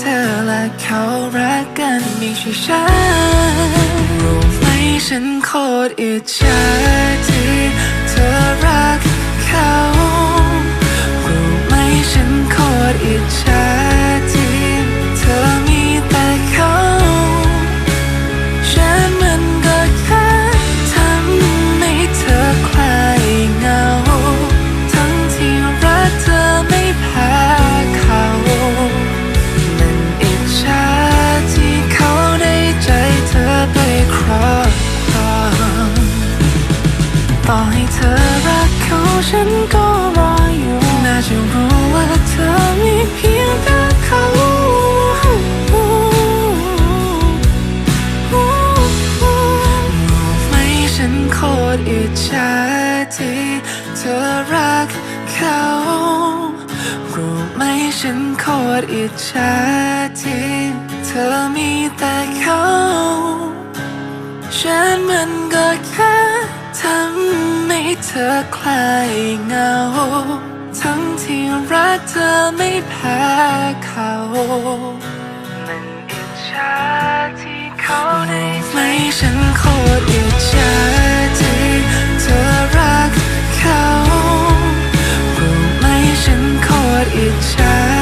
เธอและเขารักกันไม่ใช่ฉันรู้ไหมฉันโคตรอิจฉาที่เธอรักเขารู้ไหมฉันโคตรอิจฉา นโคตรอิจฉาที่เธอรักเขารู้ไหมฉันโคตรอิจฉาที่เธอมีแต่เขา ฉันมันก็แค่ทำให้เธอคลายเหงา ทั้งที่รักเธอไม่แพ้เขา มันอิจฉาที่เขาได้ ไหมฉันโคตรอิจฉาที่เธอรักเขารู้ไหมฉันโคตรอิจฉา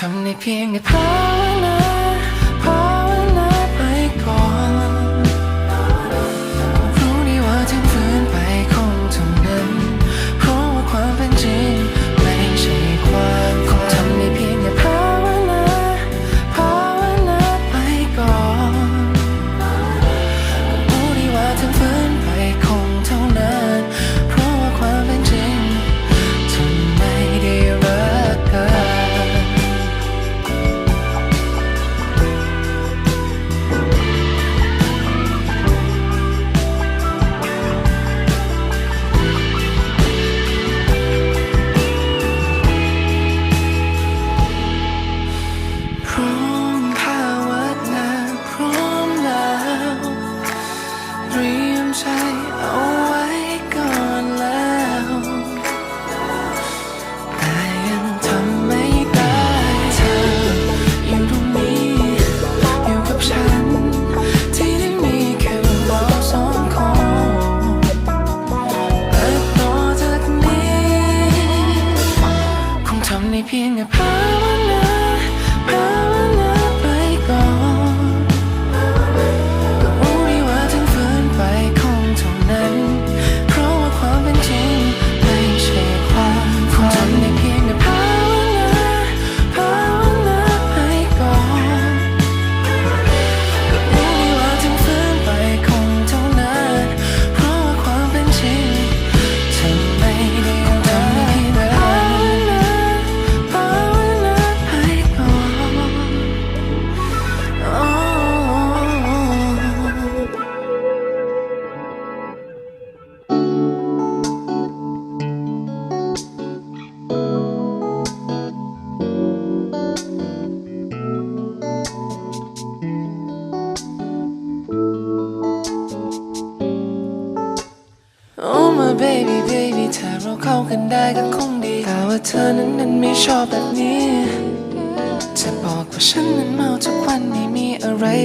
ทำได้เพียงแค่ภาวนา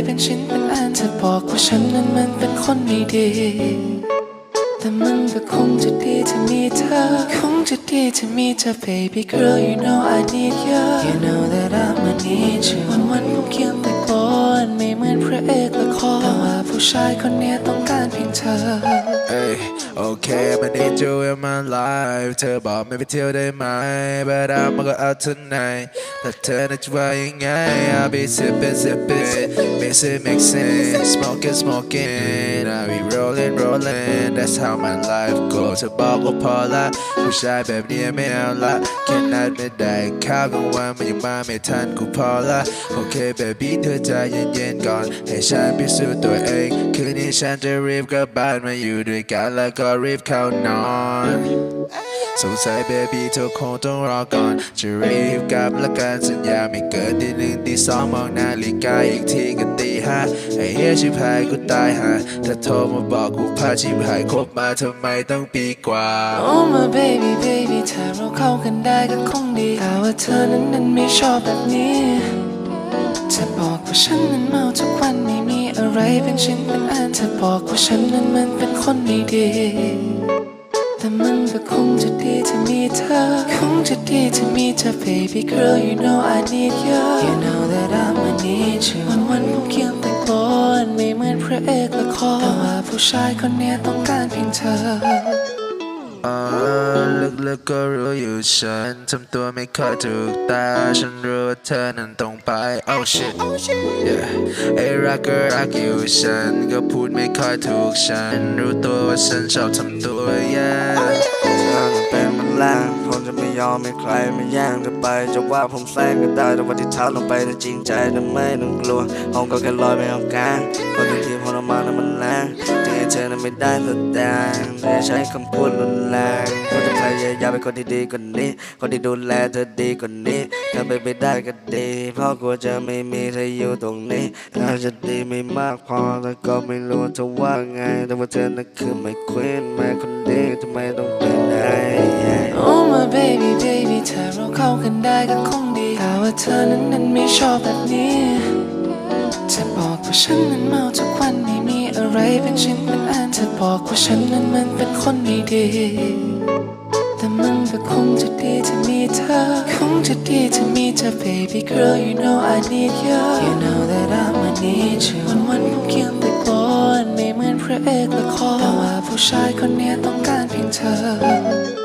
เป็นชิ้นเป็นอันจะบอกว่าฉันนั้นมันเป็นคนไม่ดี แต่มันก็คงจะดีถ้ามีเธอ คงจะดีถ้ามีเธอ baby girl you know I need you you know that I'ma need you วันวันๆผมเขียนแต่กลอนไม่เหมือนพระเอกละครแต่ว่าผู้ชายคนเนี้ยต้องการเพียงเธอ Hey, okay, I need you in my life เธอบอกไม่ไปเที่ยวได้ไหม But I'ma go out tonight แต่เธอน่ะจะว่ายังไง I'll be sipping, sipping Mix it, mixing Smoking, smoking I'll be rolling, Rolling That's how my life goes เธอบอกว่าพอละผู้ชายแบบนี้ไม่เอาละแค่นัดไม่ได้ข้าวกลางวันมันยังมาไม่ทันกูพอละโอเค baby เธอใจเย็นๆก่อน ให้ฉันพิสูจน์ตัวเอง คืนนี้ฉันจะรีบกลับบ้านมาอยู่ด้วยกันแล้วก็รีบเข้านอน สงสัยเบบี้เธอคงต้องรอก่อน จะรีบกลับละกันสัญญาไม่เกินตีหนึ่งตีสองมองนาฬิกาอีกทีก็ตีห้าไอ้เหี้ยชิบหายกูตายห่าถ้าโทรมาบอกกูพาชิบหายคบมาทำไมต้องปีกว่า Oh my baby baby ถ้าเราเข้ากันได้ก็คงดีแต่ว่าเธอนั้นนั้นไม่ชอบแบบนี้จะบอกว่าฉันนั้นเมาทุกวันไม่มีอะไรเป็นชิ้นเป็นอันจะบอกว่าฉันนั้นมันเป็นคนไม่ดี แต่มันก็คงจะดีถ้ามีเธอ คงจะดีถ้ามีเธอ baby girl you know I need you you know that I'ma need you วันวันๆผมเขียนแต่กลอนไม่เหมือนพระเอกละครแต่ว่าผู้ชายคนเนี้ยต้องการเพียงเธออ่า ลึกๆก็รู้อยู่ฉันทำตัวไม่ค่อยถูกตา ฉันรู้ว่าเธอนั้นต้องไป oh shit yeah ไอ้รักก็รักอยู่ฉัน ก็พูดไม่ค่อยถูกฉัน รู้ตัวว่าฉันชอบทำตัวแย่เธอจะเป็นมันแรงผมจะไม่ยอมให้ใครมาแย่งเธอไปจะว่าผมแซงก็ได้แต่ว่าที่เท้าลงไปแต่จริงใจแต่ไม่ต้องกลัวผมก็แค่ลอยไปเอากลางคนที่ทีมพลมานั้นมันแรงที่ให้ เธอนั้นไม่ได้แสดงแต่ใช้คำพูดรุนแรงก็จะพยายามเป็นคนที่ดีกว่านี้ คนที่ดูแลเธอดีกว่านี้เธอไปนไปได้ก็ดีเพราะกลัวจะไม่มีเธออยู่ตรงนี้อาจจะดีไม่มากพอแต่ก็ไม่รู้จะว่าไง แต่ว่าเธอนั้นคือไม่ควีนแม่คนดีทำไมต้องเป็นไง Oh my baby baby ถ้าเราเข้ากันได้ก็คงดีแต่ว่าเธอนั้นนั้นไม่ชอบแบบนี้ ธอบอกว่าฉันนั้นเมาทุกวันไม่มีอะไรเป็นชิ้นเป็นอันเธอบอกว่าฉันนั้นมันเป็นคนไม่ดี แต่มันก็คงจะดีที่มีเธอ คงจะดีที่มีเธอ baby girl you know I need you you know that I'm a need you วันวันผมเคียงแต่กลอนไม่เหมือนพระเอกละครแต่ว่าผู้ชายคนนี้ต้องการเพียงเธอ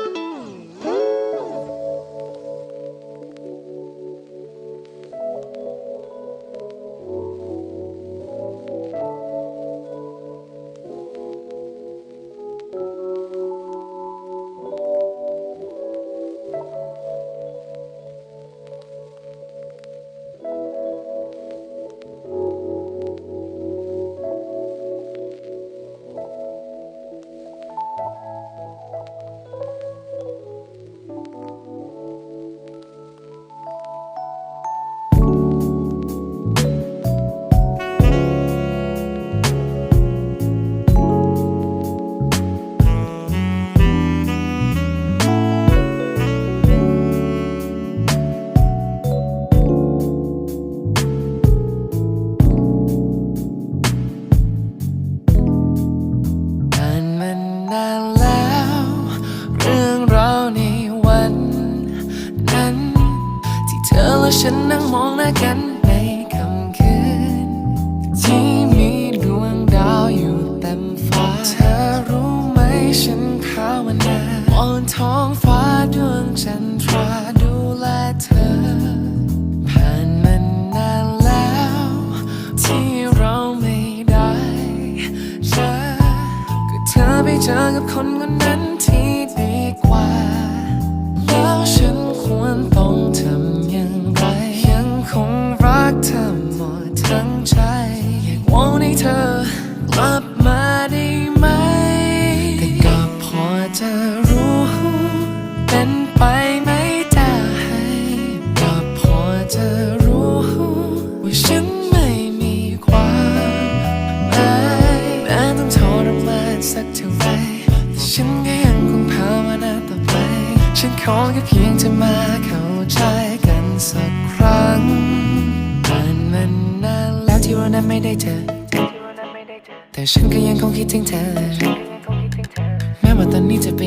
คนคน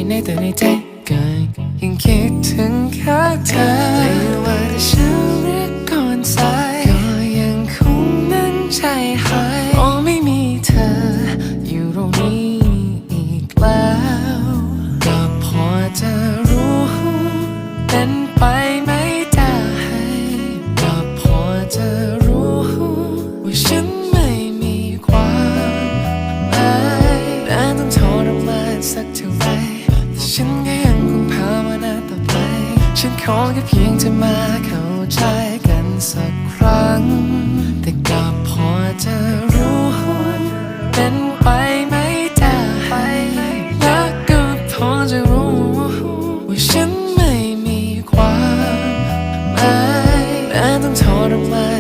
neden edecek?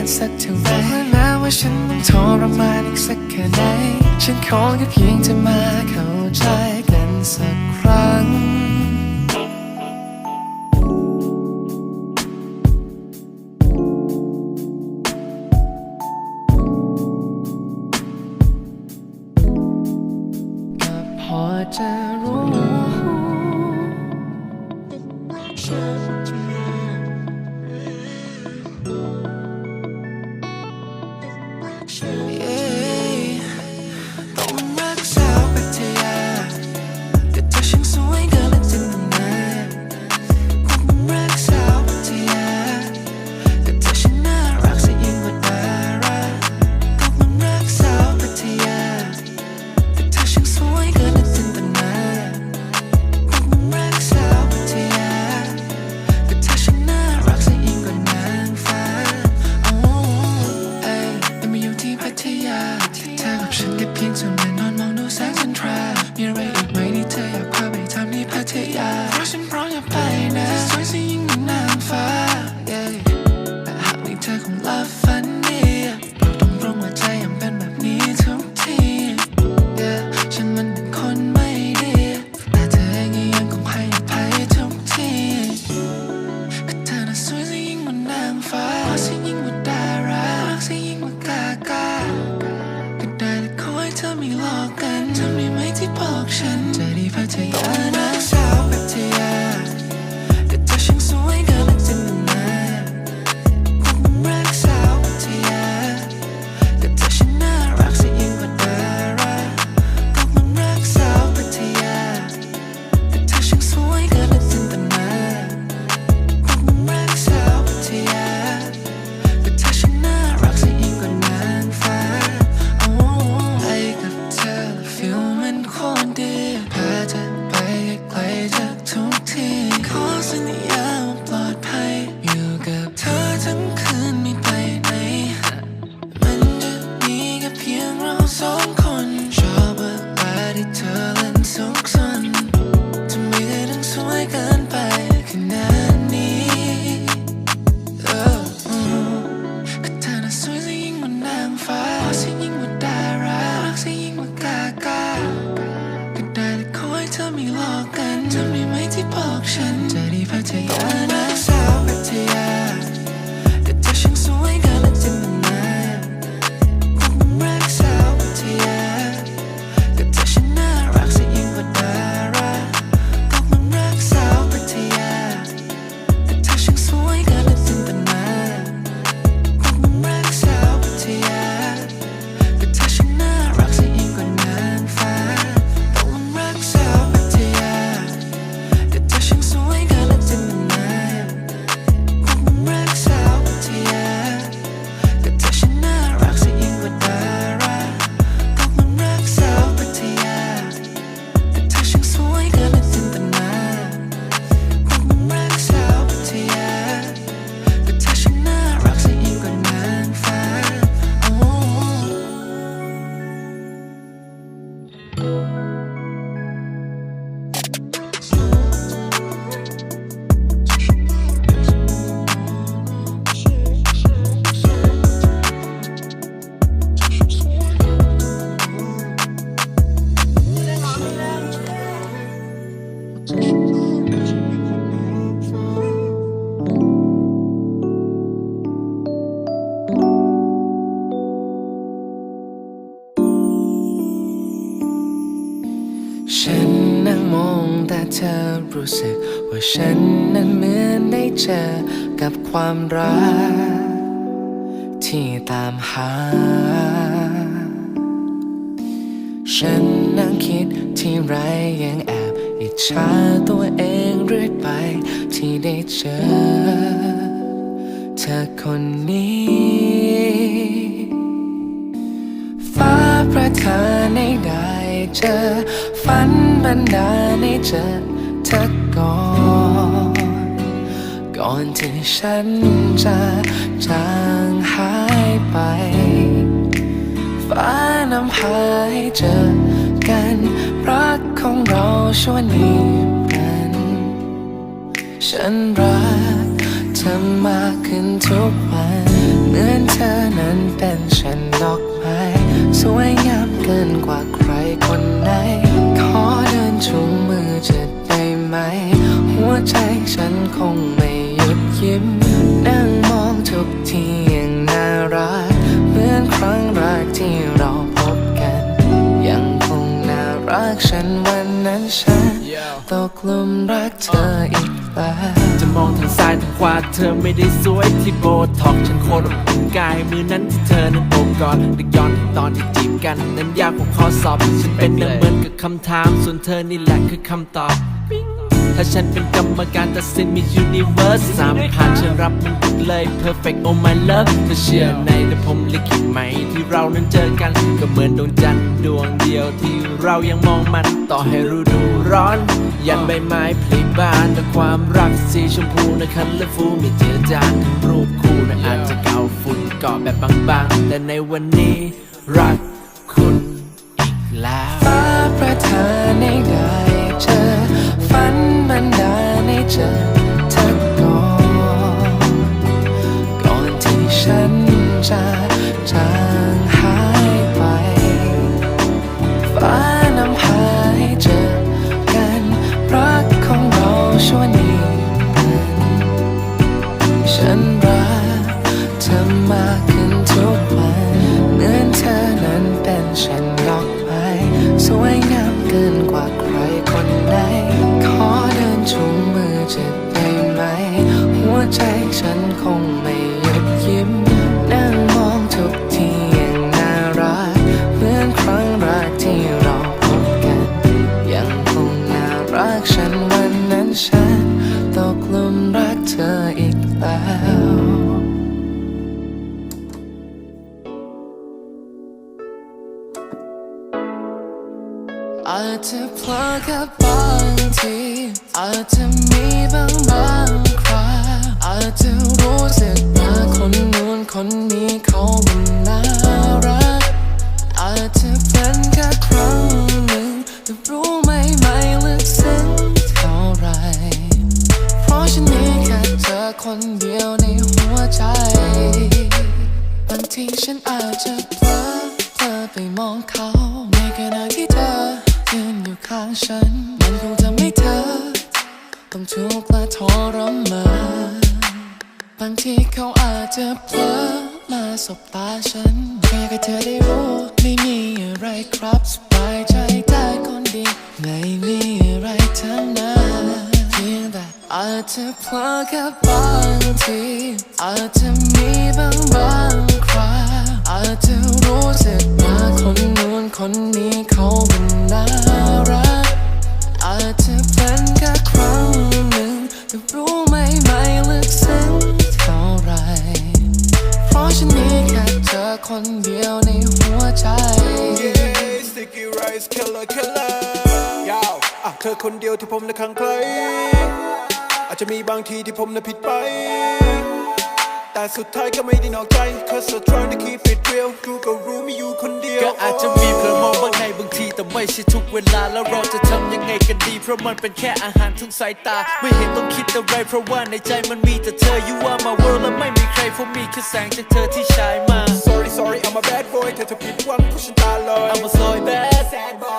นสักเท่าไรแล้วว่าฉันต้องทรมานอีกสักแค่ไหน ฉันขอแค่เพียงจะมาเข้าใจกันสักครั้ง ฉันนั่งมองแต่เธอรู้สึก ว่าฉันนั้นเหมือนได้เจอกับความรัก ที่ตามหา ฉันนั่งคิดที่ไรยังแอบอิจฉาตัวเองเรื่อยไปที่ได้เจอ เธอคนนี้ฟ้าประทานให้ได้เจอ ฝันบันดาลให้เจอเธอก่อน ก่อนที่ฉันจะจางหายไปฟ้านำพาให้เจอกัน รักของเราชั่วนิรันด์ฉันรักเธอมากขึ้นทุกวัน เหมือนเธอนั้นเป็นฉันดอก สวยงามเกินกว่าใครคนไหน ขอเดินชูมือจะได้ไหม หัวใจฉันคงไม่หยุดยิ้ม นั่งมองทุกทีอย่างน่ารัก เหมือนครั้งแรกที่เราพบกัน ยังคงน่ารักฉันวันนั้นฉัน ตกหลุมรักเธออีกแล้วจะมองทางซ้ายทางขวาเธอไม่ได้สวยที่โบท็อกฉันโคตรอบอุ่นกายมือนั้นที่เธอนั้นโอบกอดนึกย้อนตอนที่จีบกัน นั้นยากกว่าข้อสอบ ฉันเป็นเหมือนกับคำถาม ส่วนเธอนี่แหละคือคำตอบ ถ้าฉันเป็นกรรมการตัดสินมี universe สสามผ่านฉันรับมันหมดเลย perfect oh my love เธอเชื่อในแต่ผมลิขิตไหม ที่เรานั้นเจอกัน ก็เหมือนดวงจันทร์ดวงเดียวที่เรายังมองมันต่อให้ฤดูร้อน ยันใบไม้ผลิบานด้วยความรักสีชมพูนะคันและฟูมีเจือจานทั้งรูปคู่นะอาจจะเก่าฝุ่นเกาะแบบบางๆ แต่ในวันนี้รักคุณอีกแล้วฟ้าประทานา ไมองเขาในขณะที่เธอยืนอยู่ข้างฉัน มันคงทำให้เธอ ต้องทุกข์และทรมานบางทีเขาอาจจะเพลอมาสบตาฉันแค่ให้เธอได้รู้ไม่มีอะไรครับสบายใจได้คนดี ไม่มีอะไรทั้งนั้นเพียงแต่อาจจะเพลอแค่บางทีอาจจะมีบางบางครา อาจจะรู้สึกว่าคนนู้นคนนี้เขาเป็นน่ารัก อาจจะเป็นแค่ครั้งหนึ่งแต่รู้ไหมไม่ลึกซึ้งเท่าไร เพราะฉันมีแค่เธอคนเดียวในหัวใจ Sticky rice killer killer ยาวอะเธอคนเดียวที่ผมนะครั้งไกลอาจจะมีบางทีที่ผมนะผิดไป แต่สุดท้ายก็ไม่ได้นอกใจ Cause I'm trying to keep it real กูก็รู้มีอยู่คนเดียว ก็อาจจะมีเพื่อมองบางในบางที แต่ไม่ใช่ทุกเวลา แล้วเราจะทำยังไงกันดี เพราะมันเป็นแค่อาหารทุกสายตา ไม่เห็นต้องคิดอะไร เพราะว่าในใจมันมีแต่เธอ you are my world และไม่มีใครเพราะมีแค่แสงจากเธอที่ฉายมา Sorry sorry I'm a bad boy เธอจะผิดหวังเพราะฉันตาลอย I'm a soy bad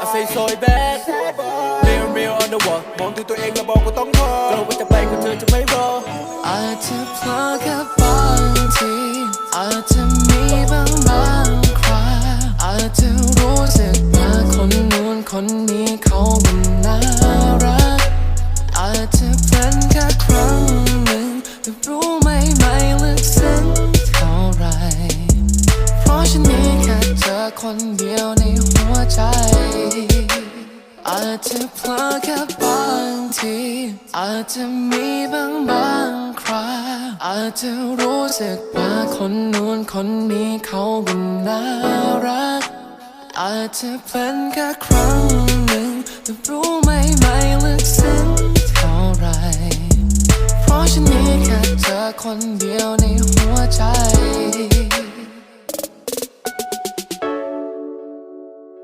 I say soy bad real on มองที่ตัวเองแล้วบอกกูต้องพอกลัวว่าจะไปกูเธอจะไม่รออาจจะพลาดแค่บางทีอาจจะมีบางบางคราอาจจะรู้สึกว่าคนนู้นคนนี้เขามันน่ารัก อาจจะเป็นแค่ครั้งหนึ่งแต่รู้ไหมไม่ลึกซึ้งเท่าไรเพราะฉันมีแค่เธอคนเดียวใน จจะเพลอแค่บางทีอาจจะมีบางบางคราอาจจะรู้สึกว่าคนนู้นคนนี้เขาเป็นน่ารัก อาจจะเป็นแค่ครั้งหนึ่งแต่รู้ไหมไม่ลึกซึ้งเท่าไรเพราะฉันมีแค่เธอคนเดียวในหัวใจ